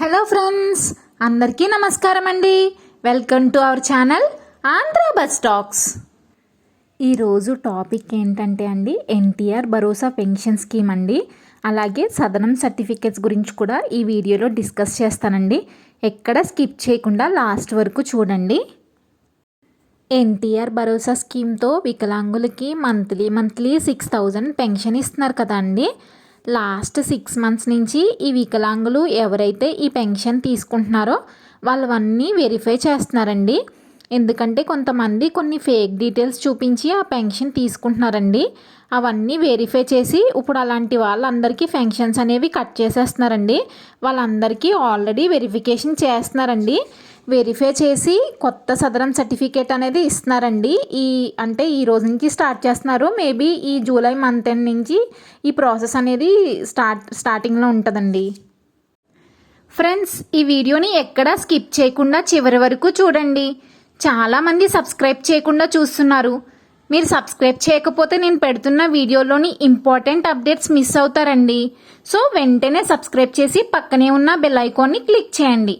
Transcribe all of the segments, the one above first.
Hello friends అందరికీ నమస్కారం అండి. Welcome to our channel Andhra bus talks. ఈరోజు టాపిక్ ఏంటంటే అండి ఎన్టీఆర్ భరోసా పెన్షన్ స్కీమ్ అండి. అలాగే సదనం సర్టిఫికెట్స్ గురించి కూడా ఈ వీడియోలో డిస్కస్ చేస్తానండి. ఎక్కడ స్కిప్ చేయకుండా లాస్ట్ వరకు చూడండి. ఎన్టీఆర్ భరోసా స్కీమ్తో వికలాంగులకి monthly monthly six thousand pension ఇస్తున్నారు కదా అండి. లాస్ట్ సిక్స్ మంత్స్ నుంచి ఈ వికలాంగులు ఎవరైతే ఈ పెన్షన్ తీసుకుంటున్నారో వాళ్ళవన్నీ వెరిఫై చేస్తున్నారండి. ఎందుకంటే కొంతమంది కొన్ని ఫేక్ డీటెయిల్స్ చూపించి ఆ పెన్షన్ తీసుకుంటున్నారండి. అవన్నీ వెరిఫై చేసి ఇప్పుడు అలాంటి వాళ్ళందరికీ పెన్షన్స్ అనేవి కట్ చేసేస్తున్నారండి. వాళ్ళందరికీ ఆల్రెడీ వెరిఫికేషన్ చేస్తున్నారండి. వెరిఫై చేసి కొత్త సదరం సర్టిఫికేట్ అనేది ఇస్తున్నారండి. ఈ అంటే ఈ రోజు నుంచి స్టార్ట్ చేస్తున్నారు. మేబీ ఈ జూలై మంత్ ఎండ్ నుంచి ఈ ప్రాసెస్ అనేది స్టార్ట్ స్టార్టింగ్లో ఉంటుందండి. ఫ్రెండ్స్ ఈ వీడియోని ఎక్కడా స్కిప్ చేయకుండా చివరి వరకు చూడండి. చాలామంది సబ్స్క్రైబ్ చేయకుండా చూస్తున్నారు. మీరు సబ్స్క్రైబ్ చేయకపోతే నేను పెడుతున్న వీడియోలోని ఇంపార్టెంట్ అప్డేట్స్ మిస్ అవుతారండి. సో వెంటనే సబ్స్క్రైబ్ చేసి పక్కనే ఉన్న బెల్ ఐకాన్ని క్లిక్ చేయండి.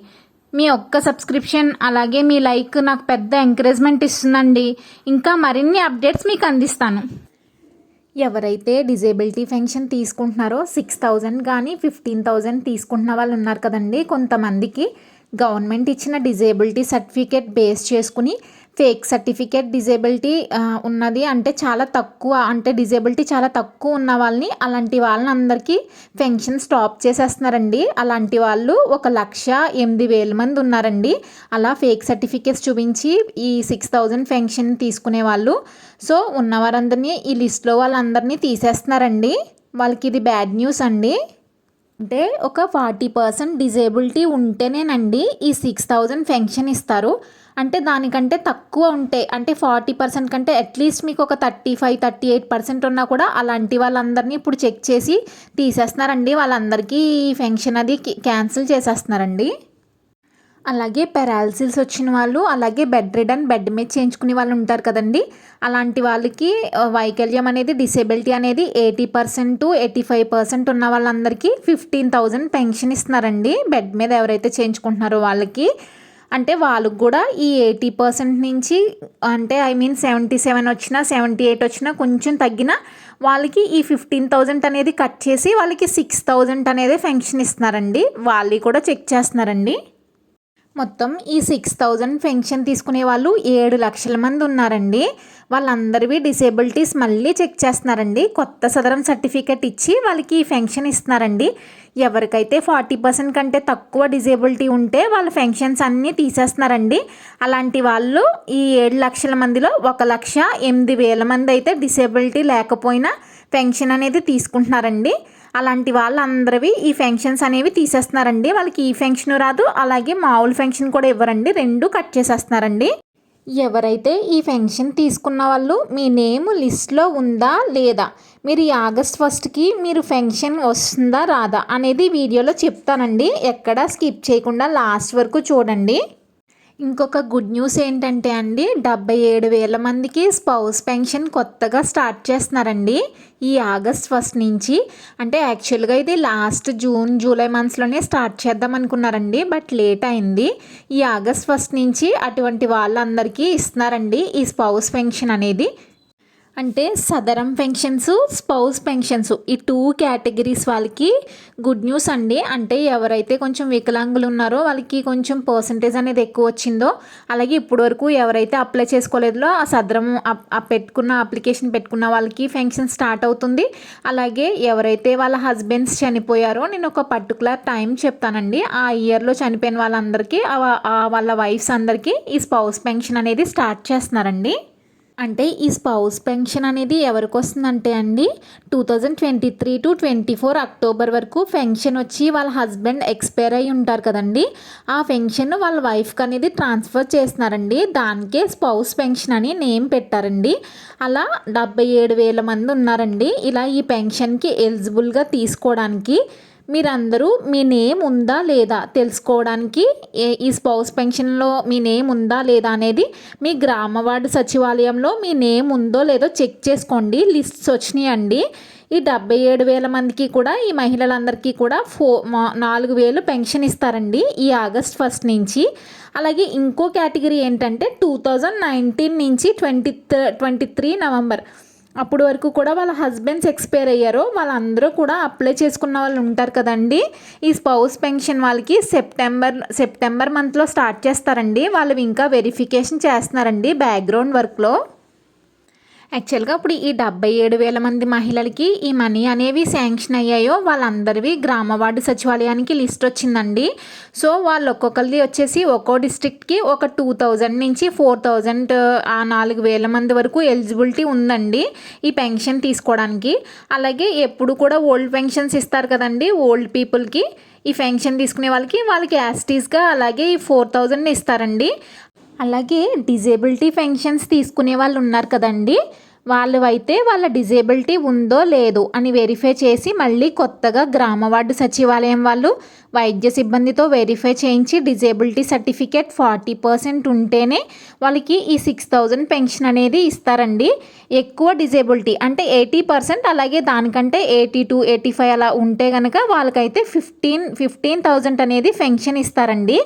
మీ ఒక్క సబ్స్క్రిప్షన్ అలాగే మీ లైక్ నాకు పెద్ద ఎంకరేజ్మెంట్ ఇస్తుందండి. ఇంకా మరిన్ని అప్డేట్స్ మీకు అందిస్తాను. ఎవరైతే డిజేబిలిటీ పెన్షన్ తీసుకుంటున్నారో సిక్స్ థౌజండ్ కానీ ఫిఫ్టీన్ థౌజండ్ తీసుకుంటున్న వాళ్ళు ఉన్నారు కదండి కొంతమందికి గవర్నమెంట్ ఇచ్చిన డిజేబిలిటీ సర్టిఫికేట్ బేస్ చేసుకుని ఫేక్ సర్టిఫికేట్ డిజేబిలిటీ ఉన్నది. అంటే చాలా తక్కువ అంటే డిజేబిలిటీ చాలా తక్కువ ఉన్న వాళ్ళని అలాంటి వాళ్ళని అందరికీ పెన్షన్ స్టాప్ చేసేస్తున్నారండి. అలాంటి వాళ్ళు ఒక లక్ష ఎనిమిది వేల మంది ఉన్నారండి. అలా ఫేక్ సర్టిఫికేట్స్ చూపించి ఈ సిక్స్ థౌజండ్ పెన్షన్ తీసుకునే వాళ్ళు. సో ఉన్నవారందరినీ ఈ లిస్ట్లో వాళ్ళందరినీ తీసేస్తున్నారండి. వాళ్ళకి ఇది బ్యాడ్ న్యూస్ అండి. అంటే ఒక ఫార్టీ పర్సెంట్ డిజేబిలిటీ ఉంటేనేనండి ఈ సిక్స్ థౌజండ్ పెన్షన్ ఇస్తారు. అంటే దానికంటే తక్కువ ఉంటే అంటే ఫార్టీ పర్సెంట్ కంటే అట్లీస్ట్ మీకు ఒక thirty five thirty eight percent ఉన్నా కూడా అలాంటి వాళ్ళందరినీ ఇప్పుడు చెక్ చేసి తీసేస్తున్నారండి. వాళ్ళందరికీ ఈ పెన్షన్ అది క్యాన్సిల్ చేసేస్తున్నారండి. అలాగే పెరాలసిస్ వచ్చిన వాళ్ళు అలాగే బెడ్ రెడ్ అండ్ బెడ్ మీద చేయించుకునే వాళ్ళు ఉంటారు కదండి. అలాంటి వాళ్ళకి వైకల్యం అనేది డిసేబిలిటీ అనేది eighty percent to eighty five percent ఉన్న వాళ్ళందరికీ ఫిఫ్టీన్ థౌజండ్ పెన్షన్ ఇస్తున్నారండి బెడ్ మీద ఎవరైతే చేయించుకుంటున్నారో వాళ్ళకి. అంటే వాళ్ళకు కూడా ఈ ఎయిటీ పర్సెంట్ నుంచి అంటే ఐ మీన్ సెవెంటీ సెవెన్ వచ్చినా సెవెంటీ ఎయిట్ వచ్చినా కొంచెం తగ్గిన వాళ్ళకి ఈ ఫిఫ్టీన్ థౌజండ్ అనేది కట్ చేసి వాళ్ళకి సిక్స్ థౌజండ్ అనేది పెన్షన్ ఇస్తున్నారండి. వాళ్ళు కూడా చెక్ చేస్తున్నారండి. మొత్తం ఈ సిక్స్ థౌజండ్ పెన్షన్ తీసుకునే వాళ్ళు ఏడు లక్షల మంది ఉన్నారండి. వాళ్ళందరివి డిసేబిలిటీస్ మళ్ళీ చెక్ చేస్తున్నారండి. కొత్త సదరం సర్టిఫికేట్ ఇచ్చి వాళ్ళకి ఈ పెన్షన్ ఇస్తున్నారండి. ఎవరికైతే ఫార్టీ పర్సెంట్ కంటే తక్కువ డిజేబిలిటీ ఉంటే వాళ్ళ పెన్షన్స్ అన్నీ తీసేస్తున్నారండి. అలాంటి వాళ్ళు ఈ ఏడు లక్షల మందిలో ఒక లక్ష ఎనిమిది వేల మంది అయితే డిసేబిలిటీ లేకపోయినా పెన్షన్ అనేది తీసుకుంటున్నారండి. అలాంటి వాళ్ళందరివి ఈ ఫెన్షన్స్ అనేవి తీసేస్తున్నారండి. వాళ్ళకి ఈ ఫెంక్షన్ రాదు అలాగే మామూలు ఫంక్షన్ కూడా ఇవ్వరండి. రెండు కట్ చేసేస్తున్నారండి. ఎవరైతే ఈ ఫెన్షన్ తీసుకున్న వాళ్ళు మీ నేమ్ లిస్ట్లో ఉందా లేదా? మీరు ఈ ఆగస్ట్ ఫస్ట్కి మీరు ఫెన్షన్ వస్తుందా రాదా అనేది వీడియోలో చెప్తానండి. ఎక్కడా స్కిప్ చేయకుండా లాస్ట్ వరకు చూడండి. ఇంకొక గుడ్ న్యూస్ ఏంటంటే అండి డెబ్బై ఏడు వేల మందికి స్పౌస్ పెన్షన్ కొత్తగా స్టార్ట్ చేస్తున్నారండి. ఈ ఆగస్ట్ ఫస్ట్ నుంచి. అంటే యాక్చువల్గా ఇది లాస్ట్ జూన్ జూలై మంత్స్లోనే స్టార్ట్ చేద్దాం అనుకున్నారండి బట్ లేట్ అయింది. ఈ ఆగస్ట్ ఫస్ట్ నుంచి అటువంటి వాళ్ళందరికీ ఇస్తున్నారండి ఈ స్పౌస్ పెన్షన్ అనేది. అంటే సదరం పెన్షన్స్ స్పౌస్ పెన్షన్స్. ఈ టూ కేటగిరీస్ వాళ్ళకి గుడ్ న్యూస్ అండి. అంటే ఎవరైతే కొంచెం వికలాంగులు ఉన్నారో వాళ్ళకి కొంచెం పర్సంటేజ్ అనేది ఎక్కువ వచ్చిందో అలాగే ఇప్పటివరకు ఎవరైతే అప్లై చేసుకోలేదో ఆ సదరం ఆ పెట్టుకున్న అప్లికేషన్ పెట్టుకున్న వాళ్ళకి పెన్షన్ స్టార్ట్ అవుతుంది. అలాగే ఎవరైతే వాళ్ళ హస్బెండ్స్ చనిపోయారో నేను ఒక పర్టికులర్ టైం చెప్తానండి. ఆ ఇయర్లో చనిపోయిన వాళ్ళందరికీ వాళ్ళ వైఫ్స్ అందరికీ ఈ స్పౌస్ పెన్షన్ అనేది స్టార్ట్ చేస్తున్నారండి. అంటే ఈ స్పౌస్ పెన్షన్ అనేది ఎవరికి వస్తుందంటే అండి two thousand twenty three to twenty four October వరకు పెన్షన్ వచ్చి వాళ్ళ హస్బెండ్ ఎక్స్పైర్ అయి ఉంటారు కదండి. ఆ పెన్షన్ వాళ్ళ వైఫ్కి అనేది ట్రాన్స్ఫర్ చేస్తున్నారండి. దానికే స్పౌస్ పెన్షన్ అని నేమ్ పెట్టారండి. అలా డెబ్బై ఏడు వేల మంది ఉన్నారండి. ఇలా ఈ పెన్షన్కి ఎలిజిబుల్గా తీసుకోవడానికి మీరందరూ మీ నేమ్ ఉందా లేదా తెలుసుకోవడానికి ఈ స్పౌస్ పెన్షన్లో మీ నేమ్ ఉందా లేదా అనేది మీ గ్రామ వార్డు సచివాలయంలో మీ నేమ్ ఉందో లేదో చెక్ చేసుకోండి. లిస్ట్స్ వచ్చినాయండి. ఈ డెబ్బై ఏడు వేల మందికి కూడా ఈ మహిళలందరికీ కూడా ఫో నాలుగు వేలు పెన్షన్ ఇస్తారండి ఈ ఆగస్ట్ ఫస్ట్ నుంచి. అలాగే ఇంకో కేటగిరీ ఏంటంటే టూ థౌజండ్ నైన్టీన్ నుంచి ట్వంటీ ట్వంటీ త్రీ నవంబర్. అప్పుడు వరకు కూడా వాళ్ళ హస్బెండ్స్ ఎక్స్పైర్ అయ్యారు. వాళ్ళందరూ కూడా అప్లై చేసుకున్న వాళ్ళు ఉంటారు కదండి. ఈ స్పౌస్ పెన్షన్ వాళ్ళకి సెప్టెంబర్ సెప్టెంబర్ మంత్లో స్టార్ట్ చేస్తారండి. వాళ్ళు ఇంకా వెరిఫికేషన్ చేస్తున్నారండి బ్యాక్గ్రౌండ్ వర్క్లో. యాక్చువల్గా ఇప్పుడు ఈ డెబ్బై ఏడు వేల మంది మహిళలకి ఈ మనీ అనేవి శాంక్షన్ అయ్యాయో వాళ్ళందరివి గ్రామ వార్డు సచివాలయానికి లిస్ట్ వచ్చిందండి. సో వాళ్ళు ఒక్కొక్కరిది వచ్చేసి ఒక్కో డిస్ట్రిక్ట్కి ఒక టూ థౌజండ్ నుంచి ఫోర్ థౌజండ్ ఆ నాలుగు వేల మంది వరకు ఎలిజిబిలిటీ ఉందండి ఈ పెన్షన్ తీసుకోవడానికి. అలాగే ఎప్పుడు కూడా ఓల్డ్ పెన్షన్స్ ఇస్తారు కదండి ఓల్డ్ పీపుల్కి. ఈ పెన్షన్ తీసుకునే వాళ్ళకి వాళ్ళకి యాస్టీస్గా అలాగే ఈ ఫోర్ థౌజండ్ ఇస్తారండి. అలాగే డిజేబిలిటీ పెన్షన్స్ తీసుకునే వాళ్ళు ఉన్నారు కదండి. వాళ్ళు అయితే వాళ్ళ డిజేబిలిటీ ఉందో లేదో అని వెరిఫై చేసి మళ్ళీ కొత్తగా గ్రామ వార్డు సచివాలయం వాళ్ళు వైద్య సిబ్బందితో వెరిఫై చేయించి డిజేబిలిటీ సర్టిఫికేట్ ఫార్టీ పర్సెంట్ ఉంటేనే వాళ్ళకి ఈ సిక్స్ థౌజండ్ పెన్షన్ అనేది ఇస్తారండి. ఎక్కువ డిజేబిలిటీ అంటే ఎయిటీ పర్సెంట్ అలాగే దానికంటే ఎయిటీ టూ ఎయిటీ ఫైవ్ అలా ఉంటే కనుక వాళ్ళకైతే ఫిఫ్టీన్ ఫిఫ్టీన్ థౌజండ్ అనేది పెన్షన్ ఇస్తారండి.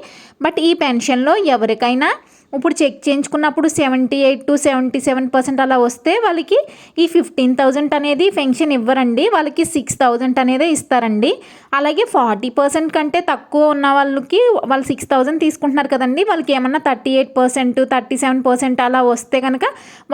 బట్ ఈ పెన్షన్లో ఎవరికైనా ఇప్పుడు check చేయించుకున్నప్పుడు seventy eight to seventy seven percent అలా వస్తే వాళ్ళకి ఈ ఫిఫ్టీన్ థౌజండ్ అనేది పెన్షన్ ఇవ్వరండి. వాళ్ళకి సిక్స్ థౌజండ్ అనేది ఇస్తారండి. అలాగే ఫార్టీ పర్సెంట్ కంటే తక్కువ ఉన్న వాళ్ళకి వాళ్ళు సిక్స్ థౌజండ్ తీసుకుంటున్నారు కదండి. వాళ్ళకి ఏమన్నా thirty eight percent thirty seven percent అలా వస్తే కనుక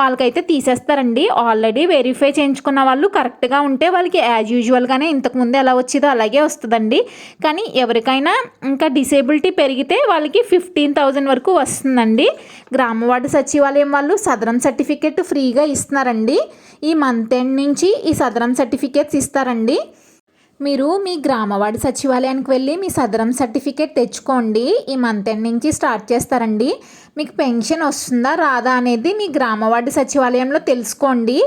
వాళ్ళకైతే తీసేస్తారండి. ఆల్రెడీ వెరిఫై చేయించుకున్న వాళ్ళు కరెక్ట్గా ఉంటే వాళ్ళకి యాజ్ యూజువల్గానే ఇంతకుముందు ఎలా వచ్చేదో అలాగే వస్తుందండి. కానీ ఎవరికైనా ఇంకా డిసేబిలిటీ పెరిగితే వాళ్ళకి ఫిఫ్టీన్ థౌజండ్ వరకు వస్తుందండి. గ్రామవార్డు సచివాలయం వాళ్ళు సదరం సర్టిఫికేట్ ఫ్రీగా ఇస్తున్నారండి. ఈ మంత్ ఎండ్ నుంచి ఈ సదరం సర్టిఫికేట్స్ ఇస్తారండి. మీరు మీ గ్రామవాడి సచివాలయానికి వెళ్ళి మీ సదరం సర్టిఫికేట్ తెచ్చుకోండి. ఈ మంత్ ఎండ్ నుంచి స్టార్ట్ చేస్తారండి. మీకు పెన్షన్ వస్తుందా రాదా అనేది మీ గ్రామవార్డు సచివాలయంలో తెలుసుకోండి.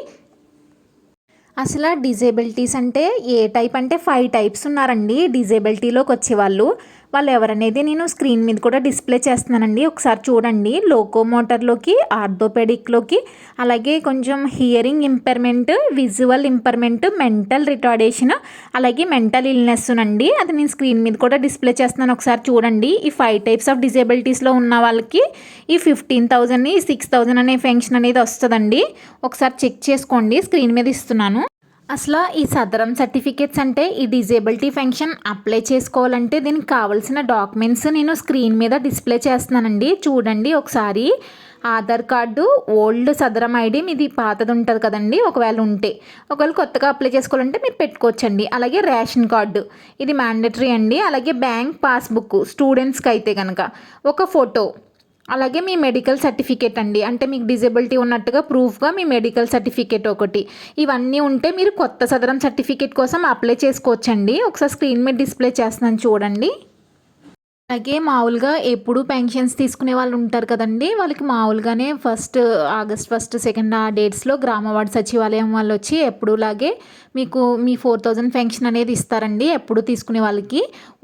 అసలు డిజేబిలిటీస్ అంటే ఏ టైప్ అంటే ఫైవ్ టైప్స్ ఉన్నారండి. డిజేబిలిటీలోకి వచ్చేవాళ్ళు. వాళ్ళు ఎవరనేది నేను స్క్రీన్ మీద కూడా డిస్ప్లే చేస్తున్నానండి. ఒకసారి చూడండి. లోకోమోటర్లోకి ఆర్థోపెడిక్లోకి అలాగే కొంచెం hearing impairment visual impairment mental retardation అలాగే మెంటల్ ఇల్నెస్ అండి అది నేను స్క్రీన్ మీద కూడా డిస్ప్లే చేస్తున్నాను. ఒకసారి చూడండి. ఈ ఫైవ్ టైప్స్ ఆఫ్ డిజేబిలిటీస్లో ఉన్న వాళ్ళకి ఈ ఫిఫ్టీన్ థౌజండ్ ఈ సిక్స్ థౌజండ్ అనే పెన్షన్ అనేది వస్తుందండి. ఒకసారి చెక్ చేసుకోండి. స్క్రీన్ మీద ఇస్తున్నాను. అసలు ఈ సదరం సర్టిఫికేట్స్ అంటే ఈ డిజేబిలిటీ పెన్షన్ అప్లై చేసుకోవాలంటే దీనికి కావాల్సిన డాక్యుమెంట్స్ నేను స్క్రీన్ మీద డిస్ప్లే చేస్తున్నానండి. చూడండి ఒకసారి. Aadhaar card old Sadaram ID మీది పాతది ఉంటుంది కదండి ఒకవేళ ఉంటే. ఒకవేళ కొత్తగా అప్లై చేసుకోవాలంటే మీరు పెట్టుకోవచ్చండి. అలాగే రేషన్ కార్డు ఇది మ్యాండటరీ అండి. అలాగే బ్యాంక్ పాస్బుక్ స్టూడెంట్స్కి అయితే కనుక ఒక ఫోటో అలాగే మీ మెడికల్ సర్టిఫికేట్ అండి. అంటే మీకు డిజబిలిటీ ఉన్నట్టుగా ప్రూఫ్గా మీ మెడికల్ సర్టిఫికేట్ ఒకటి. ఇవన్నీ ఉంటే మీరు కొత్త సదరం సర్టిఫికేట్ కోసం అప్లై చేసుకోవచ్చండి. ఒకసారి స్క్రీన్ మీద డిస్ప్లే చేస్తున్నాను చూడండి. అలాగే మామూలుగా ఎప్పుడు పెన్షన్స్ తీసుకునే వాళ్ళు ఉంటారు కదండి. వాళ్ళకి మామూలుగానే ఫస్ట్ ఆగస్ట్ ఫస్ట్ సెకండ్ ఆ డేట్స్లో గ్రామవార్డు సచివాలయం వాళ్ళు వచ్చి ఎప్పుడులాగే మీకు మీ ఫోర్ థౌజండ్ పెన్షన్ అనేది ఇస్తారండి ఎప్పుడు తీసుకునే వాళ్ళకి.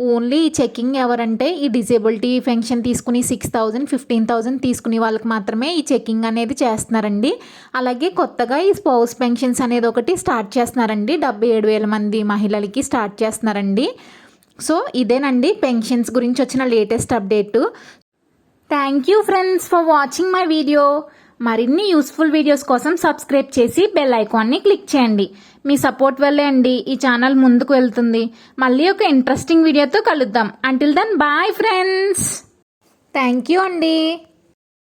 ఓన్లీ చెకింగ్ ఎవరంటే ఈ డిజేబిలిటీ పెన్షన్ తీసుకుని సిక్స్ థౌజండ్ ఫిఫ్టీన్ థౌజండ్ తీసుకునే వాళ్ళకి మాత్రమే ఈ చెకింగ్ అనేది చేస్తున్నారండి. అలాగే కొత్తగా ఈ స్పౌస్ పెన్షన్స్ అనేది ఒకటి స్టార్ట్ చేస్తున్నారండి. డెబ్బై ఏడు వేల మంది మహిళలకి స్టార్ట్ చేస్తున్నారండి. సో ఇదేనండి పెన్షన్స్ గురించి వచ్చిన latest update. Thank you friends for watching my video మరిన్ని యూస్ఫుల్ వీడియోస్ కోసం సబ్స్క్రైబ్ చేసి బెల్ ఐకాన్ని క్లిక్ చేయండి. మీ సపోర్ట్ వల్లే అండి ఈ ఛానల్ ముందుకు వెళ్తుంది. మళ్ళీ ఒక ఇంట్రెస్టింగ్ వీడియోతో కలుద్దాం. Until then bye friends thank you అండి.